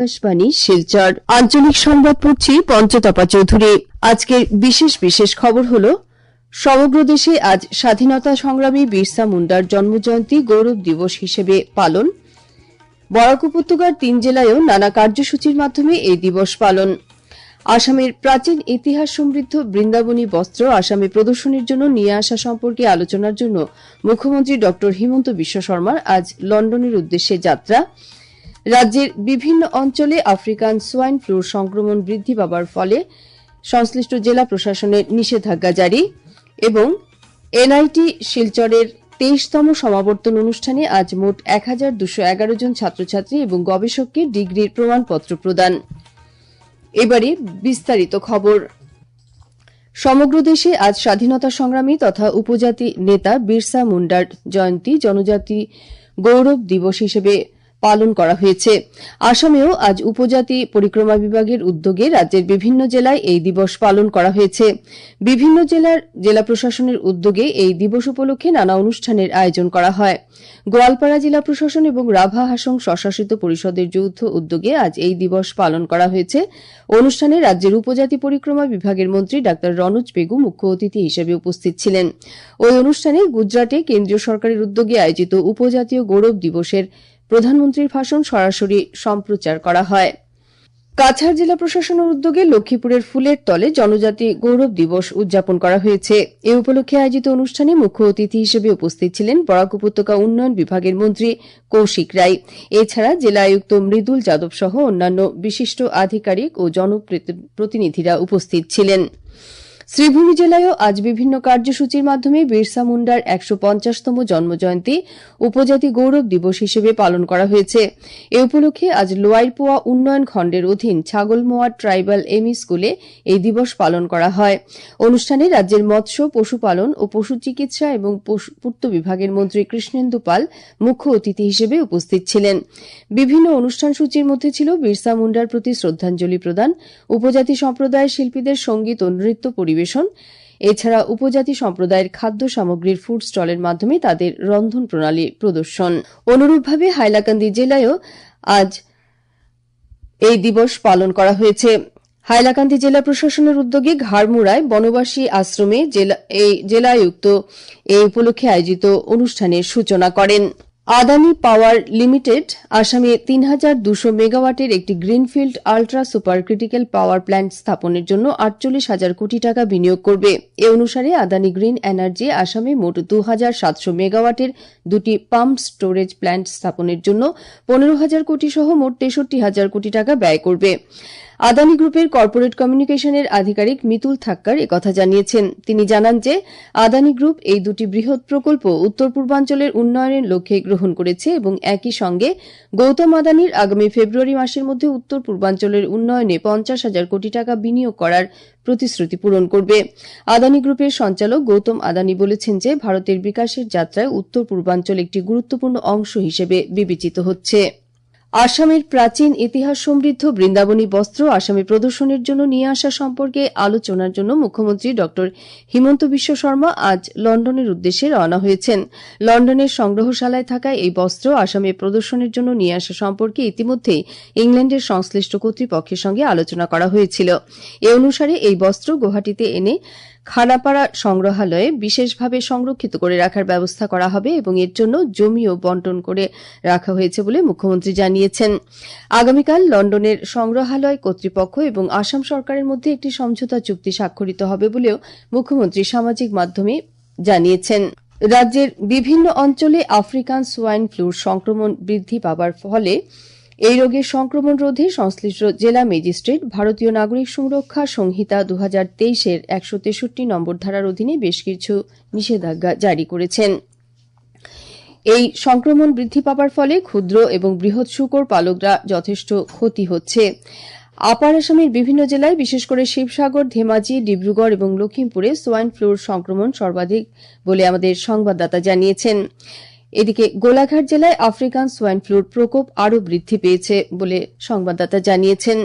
আকাশবাণী, শিলচর, আঞ্চলিক সংবাদ পড়ছি পঞ্চতপা চৌধুরী। আজকের বিশেষ বিশেষ খবর হল, সমগ্র দেশে আজ স্বাধীনতা সংগ্রামী বিরসা মুন্ডার জন্মজয়ন্তী গৌরব দিবস হিসেবে পালন। বরাক উপত্যকার তিন জেলায়ও নানা কার্যসূচির মাধ্যমে এই দিবস পালন। আসামের প্রাচীন ইতিহাস সমৃদ্ধ বৃন্দাবনী বস্ত্র আসামে প্রদর্শনীর জন্য নিয়ে আসা সম্পর্কে আলোচনার জন্য মুখ্যমন্ত্রী ড হিমন্ত বিশ্ব শর্মার আজ লন্ডনের উদ্দেশ্যে যাত্রা। রাজ্যের বিভিন্ন অঞ্চলে আফ্রিকান সোয়াইন ফ্লুর সংক্রমণ বৃদ্ধি পাবার ফলে সংশ্লিষ্ট জেলা প্রশাসনের নিষেধাজ্ঞা জারি এবং এনআইটি শিলচরের তেইশতম সমাবর্তন অনুষ্ঠানে আজ মোট এক হাজার দুশো এগারো জন ছাত্রছাত্রী এবং গবেষককে ডিগ্রির প্রমাণপত্র প্রদান। এবারে বিস্তারিত খবর। সমগ্র দেশে আজ স্বাধীনতা সংগ্রামী তথা উপজাতি নেতা বিরসা মুন্ডার জয়ন্তী জনজাতি গৌরব দিবস হিসেবে পালন করা হয়েছে। আসামেও আজ উপজাতি পরিক্রমা বিভাগের উদ্যোগে রাজ্যের বিভিন্ন জেলায় এই দিবস পালন করা হয়েছে। বিভিন্ন জেলার জেলা প্রশাসনের উদ্যোগে এই দিবস উপলক্ষে নানা অনুষ্ঠানের আয়োজন করা হয়। গোয়ালপাড়া জেলা প্রশাসন এবং রাভা হাসং স্বশাসিত পরিষদের যৌথ উদ্যোগে আজ এই দিবস পালন করা হয়েছে। অনুষ্ঠানে রাজ্যের উপজাতি পরিক্রমা বিভাগের মন্ত্রী ডা রনোজ বেগু মুখ্য অতিথি হিসেবে উপস্থিত ছিলেন। ওই অনুষ্ঠানে গুজরাটে কেন্দ্রীয় সরকারের উদ্যোগে আয়োজিত উপজাতীয় গৌরব দিবসের প্রধানমন্ত্রীর ভাষণ সরাসরি সম্প্রচার করা হয়। কাছাড় জেলা প্রশাসনের উদ্যোগে লক্ষ্মীপুরের ফুলের তলে জনজাতি গৌরব দিবস উদযাপন করা হয়েছে। এ উপলক্ষে আয়োজিত অনুষ্ঠানে মুখ্য অতিথি হিসেবে উপস্থিত ছিলেন বরাক উপত্যকা উন্নয়ন বিভাগের মন্ত্রী কৌশিক রায়। এছাড়া জেলা আয়ুক্ত মৃদুল যাদব সহ অন্যান্য বিশিষ্ট আধিকারিক ও জনপ্রতিনিধিরা উপস্থিত ছিলেন। শ্রীভূমি জেলায়ও আজ বিভিন্ন কার্যসূচির মাধ্যমে বিরসা মুন্ডার একশো পঞ্চাশতম জন্মজয়ন্তী উপজাতি গৌরব দিবস হিসেবে পালন করা হয়েছে। এ উপলক্ষে আজ লোয়াইরপোয়া উন্নয়ন খণ্ডের অধীন ছাগলমোয়া ট্রাইবাল এমই স্কুলে এই দিবস পালন করা হয়। অনুষ্ঠানে রাজ্যের মৎস্য, পশুপালন ও পশু চিকিৎসা এবং পূর্ত বিভাগের মন্ত্রী কৃষ্ণেন্দু পাল মুখ্য অতিথি হিসেবে উপস্থিত ছিলেন। বিভিন্ন অনুষ্ঠান সূচির মধ্যে ছিল বিরসা মুন্ডার প্রতি শ্রদ্ধাঞ্জলি প্রদান। উপজাতি সম্প্রদায়ের শিল্পীদের সংগীত ও নৃত্য পরিবেশন এছাড়া উপজাতি সম্প্রদায়ের খাদ্য সামগ্রীর ফুড স্টলের মাধ্যমে তাদের রন্ধন প্রণালী প্রদর্শন। অনুরূপভাবে হাইলাকান্দি জেলায়ও আজ এই দিবস পালন করা হয়েছে। হাইলাকান্দি জেলা প্রশাসনের উদ্যোগে ঘাড়মুড়ায় বনবাসী আশ্রমে এই জেলায়ুক্ত এই উপলক্ষে আয়োজিত অনুষ্ঠানের সূচনা করেন। আদানি পাওয়ার লিমিটেড, আসামে তিন হাজার দুশো মেগাওয়াটের একটি greenfield ultra super critical power plant স্থাপনের জন্য আটচল্লিশ হাজার কোটি টাকা বিনিয়োগ করবে। এ অনুসারে আদানি গ্রিন এনার্জি আসামে মোট দু হাজার সাতশো মেগাওয়াটের দুটি পাম্প স্টোরেজ প্ল্যান্ট স্থাপনের জন্য পনেরো হাজার কোটি সহ মোট তেষট্টি হাজার কোটি টাকা ব্যয় করবে। আদানি গ্রুপের কর্পোরেট কমিউনিকেশনের আধিকারিক মিতুল থাক্কার একথা জানিয়েছেন। তিনি জানান যে, আদানি গ্রুপ এই দুটি বৃহৎ প্রকল্প উত্তর পূর্বাঞ্চলের উন্নয়নের লক্ষ্যে গ্রহণ করেছে এবং একই সঙ্গে গৌতম আদানির আগামী ফেব্রুয়ারি মাসের মধ্যে উত্তর পূর্বাঞ্চলের উন্নয়নে পঞ্চাশ হাজার কোটি টাকা বিনিয়োগ করার প্রতিশ্রুতি পূরণ করবে। আদানি গ্রুপের সঞ্চালক গৌতম আদানি বলেছেন যে, ভারতের বিকাশের যাত্রায় উত্তর পূর্বাঞ্চল একটি গুরুত্বপূর্ণ অংশ হিসেবে বিবেচিত হচ্ছে। আসামের প্রাচীন ইতিহাস সমৃদ্ধ বৃন্দাবনী বস্ত্র আসামে প্রদর্শনের জন্য নিয়ে আসা সম্পর্কে আলোচনার জন্য মুখ্যমন্ত্রী ড হিমন্ত বিশ্ব শর্মা আজ লন্ডনের উদ্দেশ্যে রওনা হয়েছেন। লন্ডনের সংগ্রহশালায় থাকা এই বস্ত্র আসামে প্রদর্শনের জন্য নিয়ে আসা সম্পর্কে ইতিমধ্যেই ইংল্যান্ডের সংশ্লিষ্ট কর্তৃপক্ষের সঙ্গে আলোচনা করা হয়েছিল। এ অনুসারে এই বস্ত্র গুয়াহাটিতে এনে খানাপাড়া সংগ্রহালয়ে বিশেষভাবে সংরক্ষিত করে রাখার ব্যবস্থা করা হবে এবং এর জন্য জমিও বন্টন করে রাখা হয়েছে বলে মুখ্যমন্ত্রী জানিয়েছেন। আগামীকাল লন্ডনের সংগ্রহালয়, কর্তৃপক্ষ এবং আসাম সরকারের মধ্যে একটি সমঝোতা চুক্তি স্বাক্ষরিত হবে বলেও মুখ্যমন্ত্রী সামাজিক মাধ্যমে জানিয়েছেন। রাজ্যের বিভিন্ন অঞ্চলে আফ্রিকান সোয়াইন ফ্লুর সংক্রমণ বৃদ্ধি পাবার ফলে এই রোগের সংক্রমণ রোধে সংশ্লিষ্ট জেলা ম্যাজিস্ট্রেট, ভারতীয় নাগরিক সুরক্ষা সংহিতা দু হাজার তেইশের একশো তেষট্টি নম্বর ধারার অধীনে বেশ কিছু নিষেধাজ্ঞা জারি করেছেন। এই সংক্রমণ বৃদ্ধি পাবার ফলে ক্ষুদ্র এবং বৃহৎ শুকর পালকরা যথেষ্ট ক্ষতি হচ্ছে। আপার আসামের বিভিন্ন জেলায়, বিশেষ করে শিবসাগর, ধেমাজি, ডিব্রুগড় এবং লক্ষ্মীমপুরে সোয়াইন ফ্লুর সংক্রমণ সর্বাধিক বলে আমাদের সংবাদদাতা জানিয়েছেন। এদিকে গোলাঘাট জেলায় আফ্রিকান সোয়াইন ফ্লুর প্রকোপ আরও বৃদ্ধি পেয়েছে বলে সংবাদদাতা জানিয়েছেন।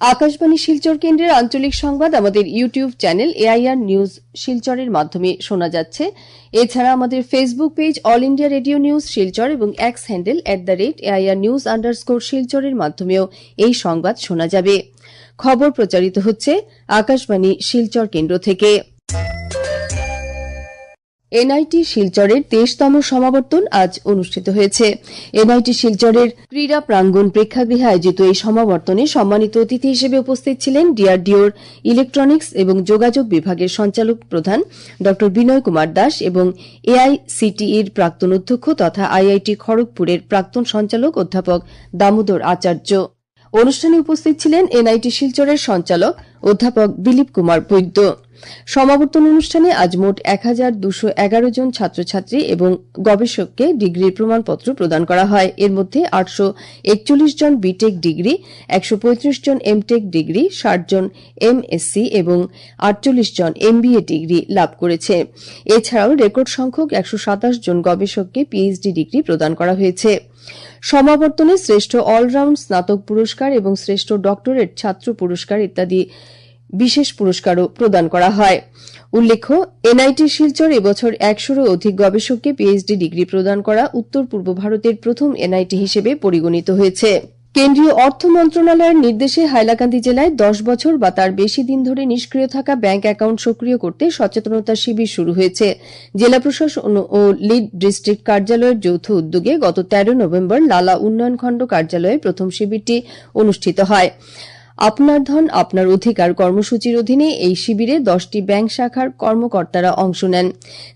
আকাশবাণী শিলচর কেন্দ্রের আঞ্চলিক সংবাদ আমাদের ইউটিউব চ্যানেল এআইআর নিউজ শিলচরের মাধ্যমে শোনা যাচ্ছে। এছাড়া আমাদের Facebook page all India radio news Silchar এবং X handle at the rate AIR news underscore শিলচরের মাধ্যমেও এই সংবাদ শোনা যাবে। খবর প্রচারিত হচ্ছে আকাশবাণী শিলচর কেন্দ্র থেকে। এনআইটি শিলচরের তেইশতম সমাবর্তন আজ অনুষ্ঠিত হয়েছে। এনআইটি শিলচরের ক্রীড়া প্রাঙ্গণ প্রেক্ষাগৃহে আয়োজিত এই সমাবর্তনে সম্মানিত অতিথি হিসেবে উপস্থিত ছিলেন ডিআরডিওর ইলেকট্রনিক্স এবং যোগাযোগ বিভাগের সঞ্চালক প্রধান ড বিনয় কুমার দাস এবং এআইসিটিইর প্রাক্তন অধ্যক্ষ তথা আইআইটি খড়গপুরের প্রাক্তন সঞ্চালক অধ্যাপক দামোদর আচার্য। অনুষ্ঠানে উপস্থিত ছিলেন এনআইটি শিলচরের সঞ্চালক অধ্যাপক দিলীপ কুমার বৈদ্য। সমাবর্তন অনুষ্ঠানে আজ মোট এক হাজার দুশো এগারো জন ছাত্রছাত্রী এবং গবেষককে ডিগ্রির প্রমাণপত্র প্রদান করা হয়। এর মধ্যে আটশো একচল্লিশ জন বিটেক ডিগ্রি, একশো পঁয়ত্রিশ জন এমটেক ডিগ্রি, ষাট জন এমএসসি এবং আটচল্লিশ জন এমবিএ ডিগ্রি লাভ করেছে। এছাড়াও রেকর্ড সংখ্যক একশো সাতাশ জন গবেষককে পিএইচডি ডিগ্রি প্রদান করা হয়েছে। সমাবর্তনে শ্রেষ্ঠ অলরাউন্ড স্নাতক পুরস্কার এবং শ্রেষ্ঠ ডক্টরেট ছাত্র পুরস্কার ইত্যাদি বিশেষ পুরস্কারও প্রদান করা হয়। উল্লেখ্য, এনআইটি শিলচর এবছর একশোরও অধিক গবেষককে পিএইচডি ডিগ্রি প্রদান করা উত্তর পূর্ব ভারতের প্রথম এনআইটি হিসেবে পরিগণিত হয়েছে। কেন্দ্রীয় অর্থ মন্ত্রণালয়ের নির্দেশে হাইলাকান্দি জেলায় দশ বছর বা তার বেশি দিন ধরে নিষ্ক্রিয় থাকা ব্যাংক অ্যাকাউন্ট সক্রিয় করতে সচেতনতা শিবির শুরু হয়েছে। জেলা প্রশাসন ও লিড ডিস্ট্রিক্ট কার্যালয়ের যৌথ উদ্যোগে গত তেরো নভেম্বর লালা উন্নয়ন খণ্ড কার্যালয়ে প্রথম শিবিরটি অনুষ্ঠিত হয়। আপনার ধন, আপনার অধিকার কর্মসূচির অধীনে এই শিবিরে দশটি ব্যাংক শাখার কর্মকর্তারা অংশ নেন।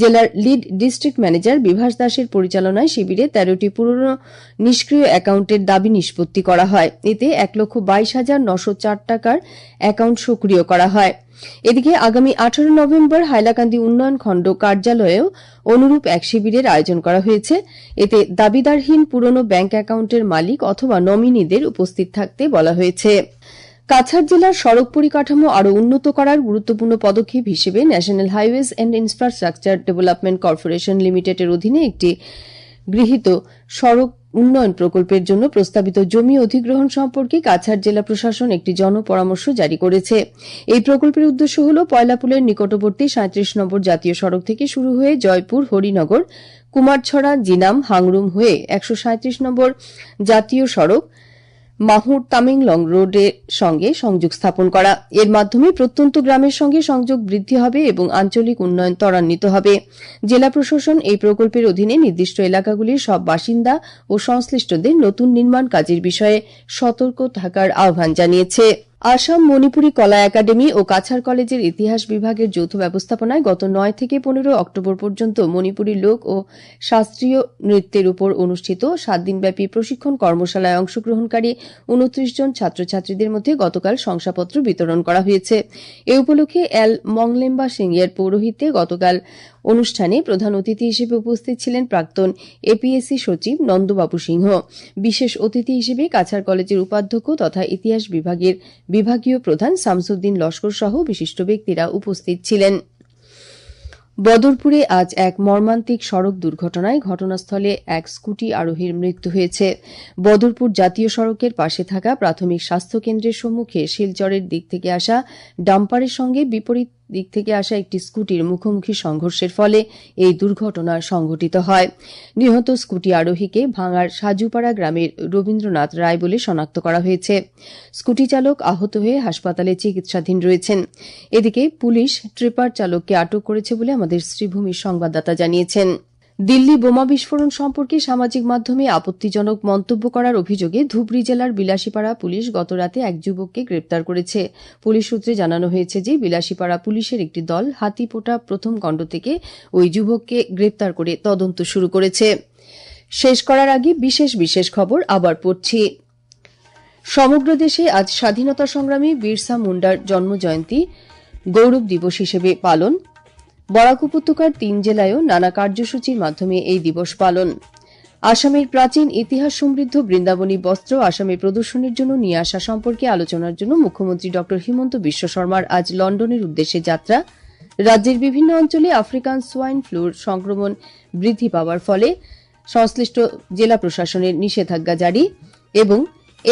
জেলার লিড ডিস্ট্রিক্ট ম্যানেজার বিভাস দাসের পরিচালনায় শিবিরে তেরোটি পুরনো নিষ্ক্রিয় অ্যাকাউন্টের দাবি নিষ্পত্তি করা হয়। এতে এক লক্ষ বাইশ হাজার নশো চার টাকার অ্যাকাউন্ট সক্রিয় করা হয়। এদিকে আগামী আঠারো নভেম্বর হাইলাকান্দি উন্নয়ন খণ্ড কার্যালয়েও অনুরূপ এক শিবিরের আয়োজন করা হয়েছে। এতে দাবিদারহীন পুরনো ব্যাংক অ্যাকাউন্টের মালিক অথবা নমিনিদের উপস্থিত থাকতে বলা হয়েছে। কাছাড় জেলার সড়ক পরিকাঠামো আরও উন্নত করার গুরুত্বপূর্ণ পদক্ষেপ হিসেবে national highways and infrastructure development corporation লিমিটেডের অধীনে একটি গৃহীত সড়ক উন্নয়ন প্রকল্পের জন্য প্রস্তাবিত জমি অধিগ্রহণ সম্পর্কে কাছাড় জেলা প্রশাসন একটি জনপরামর্শ জারি করেছে। এই প্রকল্পের উদ্দেশ্য হল পয়লাপুলের নিকটবর্তী সাঁত্রিশ নম্বর জাতীয় সড়ক থেকে শুরু হয়ে জয়পুর, হরিনগর, কুমারছড়া, জিনাম, হাংরুম হয়ে একশো সাঁইত্রিশ নম্বর জাতীয় সড়ক মাহুর তামেংলং রোডের সঙ্গে সংযোগ স্থাপন করা। এর মাধ্যমে প্রত্যন্ত গ্রামের সঙ্গে সংযোগ বৃদ্ধি হবে এবং আঞ্চলিক উন্নয়ন ত্বরান্বিত হবে। জেলা প্রশাসন এই প্রকল্পের অধীনে নির্দিষ্ট এলাকাগুলির সব বাসিন্দা ও সংশ্লিষ্টদের নতুন নির্মাণ কাজের বিষয়ে সতর্ক থাকার আহ্বান জানিয়েছে। আসাম মণিপুরী কলা একাডেমি ও কাছাড় কলেজের ইতিহাস বিভাগের যৌথ ব্যবস্থাপনায় গত নয় থেকে পনেরো অক্টোবর পর্যন্ত মণিপুরী লোক ও শাস্ত্রীয় নৃত্যের উপর অনুষ্ঠিত সাত দিনব্যাপী প্রশিক্ষণ কর্মশালায় অংশগ্রহণকারী উনত্রিশ জন ছাত্রছাত্রীদের মধ্যে গতকাল শংসাপত্র বিতরণ করা হয়েছে। এ উপলক্ষে এল মংলেম্বা সিংয়ের পৌরোহিত্যে গতকাল অনুষ্ঠানে প্রধান অতিথি হিসেবে উপস্থিত ছিলেন প্রাক্তন এপিএসসি সচিব নন্দবাবু সিংহ। বিশেষ অতিথি হিসেবে কাছাড় কলেজের উপাধ্যক্ষ তথা ইতিহাস বিভাগের বিভাগীয় প্রধান শামসুদ্দিন লস্কর সহ বিশিষ্ট ব্যক্তিরা উপস্থিত ছিলেন। বদরপুরে আজ এক মর্মান্তিক সড়ক দুর্ঘটনায় ঘটনাস্থলে এক স্কুটি আরোহীর মৃত্যু হয়েছে। বদরপুর জাতীয় সড়কের পাশে থাকা প্রাথমিক স্বাস্থ্য কেন্দ্রের সম্মুখে শিলচরের দিক থেকে আসা ডাম্পারের সঙ্গে বিপরীত দিক থেকে আসা একটি স্কুটির মুখোমুখি সংঘর্ষের ফলে এই দুর্ঘটনা সংঘটিত হয়। নিহত স্কুটি আরোহীকে ভাঙার সাজুপাড়া গ্রামের রবীন্দ্রনাথ রায় বলে শনাক্ত করা হয়েছে। স্কুটি চালক আহত হয়ে হাসপাতালে চিকিৎসাধীন রয়েছেন। এদিকে পুলিশ ট্রিপার চালককে আটক করেছে বলে আমাদের শ্রীভূমির সংবাদদাতা জানিয়েছেন। দিল্লি বোমা বিস্ফোরণ সম্পর্কে সামাজিক মাধ্যমে আপত্তিজনক মন্তব্য করার অভিযোগে ধুবড়ী জেলার বিলাসীপাড়া পুলিশ গতরাতে এক যুবককে গ্রেপ্তার করেছে। পুলিশ সূত্রে জানানো হয়েছে যে বিলাসীপাড়া পুলিশের একটি দল হাতিপোটা প্রথম কণ্ড থেকে ওই যুবককে গ্রেপ্তার করে তদন্ত শুরু করেছে। শেষ করার আগে বিশেষ বিশেষ খবর আবার পড়ছি। সমগ্র দেশে আজ স্বাধীনতা সংগ্রামী বিরসা মুন্ডার জন্মজয়ন্তী গৌরব দিবস হিসেবে পালন। বরাক উপত্যকার তিন জেলায়ও নানা কার্যসূচির মাধ্যমে এই দিবস পালন। আসামের প্রাচীন ইতিহাস সমৃদ্ধ বৃন্দাবনী বস্ত্র আসামে প্রদর্শনীর জন্য নিয়ে আসা সম্পর্কে আলোচনার জন্য মুখ্যমন্ত্রী ড হিমন্ত বিশ্ব শর্মার আজ লন্ডনের উদ্দেশ্যে যাত্রা। রাজ্যের বিভিন্ন অঞ্চলে আফ্রিকান সোয়াইন ফ্লুর সংক্রমণ বৃদ্ধি পাওয়ার ফলে সংশ্লিষ্ট জেলা প্রশাসনের নিষেধাজ্ঞা জারি এবং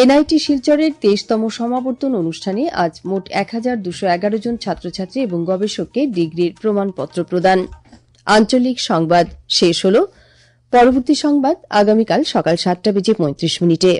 এনআইটি শিলচরের তেইশতম সমাবর্তন অনুষ্ঠানে আজ মোট এক হাজার দুশো এগারো জন ছাত্রছাত্রী এবং গবেষককে ডিগ্রির প্রমাণপত্র প্রদান। আঞ্চলিক সংবাদ শেষ হল। পরবর্তী সংবাদ আগামীকাল সকাল সাতটা বেজে পঁয়ত্রিশ মিনিটে।